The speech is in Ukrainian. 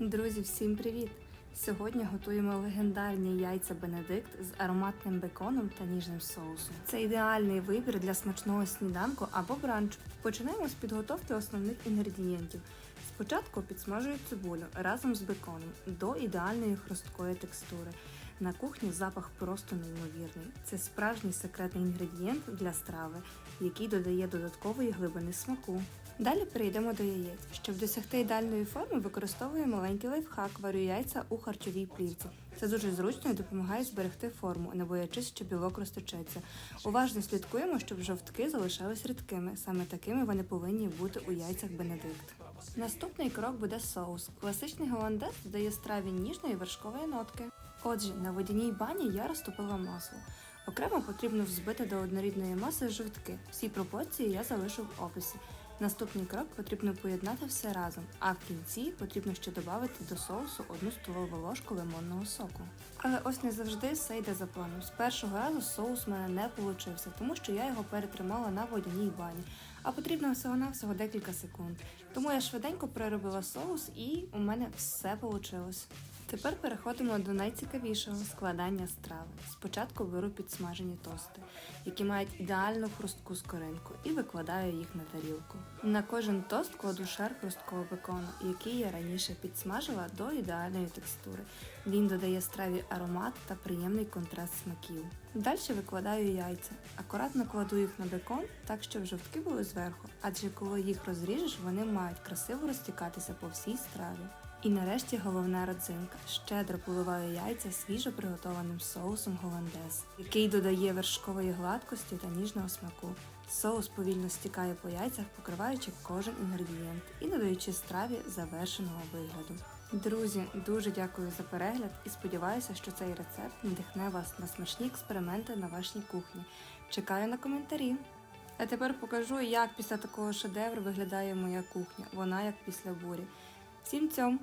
Друзі, всім привіт! Сьогодні готуємо легендарні яйця Бенедикт з ароматним беконом та ніжним соусом. Це ідеальний вибір для смачного сніданку або бранчу. Починаємо з підготовки основних інгредієнтів. Спочатку підсмажую цибулю разом з беконом до ідеальної хрусткої текстури. На кухні запах просто неймовірний. Це справжній секретний інгредієнт для страви, який додає додаткової глибини смаку. Далі перейдемо до яєць. Щоб досягти ідеальної форми, використовую маленький лайфхак, варю яйця у харчовій плівці. Це дуже зручно і допомагає зберегти форму, не боячись, що білок розтечеться. Уважно слідкуємо, щоб жовтки залишались рідкими. Саме такими вони повинні бути у яйцях Бенедикт. Наступний крок буде соус. Класичний голландез додає страві ніжної вершкової нотки. Отже, на водяній бані я розтопила масло. Окремо потрібно взбити до однорідної маси жовтки. Всі пропорції я залишу в описі. Наступний крок потрібно поєднати все разом, а в кінці потрібно ще додати до соусу одну столову ложку лимонного соку. Але ось не завжди все йде за планом. З першого разу соус в мене не получився, тому що я його перетримала на водяній бані, а потрібно всього-навсього декілька секунд. Тому я швиденько переробила соус і у мене все вийшло. Тепер переходимо до найцікавішого складання страви. Спочатку беру підсмажені тости, які мають ідеальну хрустку скоринку, і викладаю їх на тарілку. На кожен тост кладу шар хрусткого бекону, який я раніше підсмажила до ідеальної текстури. Він додає страві аромат та приємний контраст смаків. Далі викладаю яйця. Акуратно кладу їх на бекон, так щоб жовтки були зверху, адже коли їх розріжеш, вони мають красиво розтікатися по всій страві. І нарешті головна родзинка. Щедро поливаю яйця свіжо приготованим соусом голландез, який додає вершкової гладкості та ніжного смаку. Соус повільно стікає по яйцях, покриваючи кожен інгредієнт і надаючи страві завершеного вигляду. Друзі, дуже дякую за перегляд і сподіваюся, що цей рецепт надихне вас на смачні експерименти на вашій кухні. Чекаю на коментарі. А тепер покажу, як після такого шедевру виглядає моя кухня. Вона як після бурі. Всім цьому!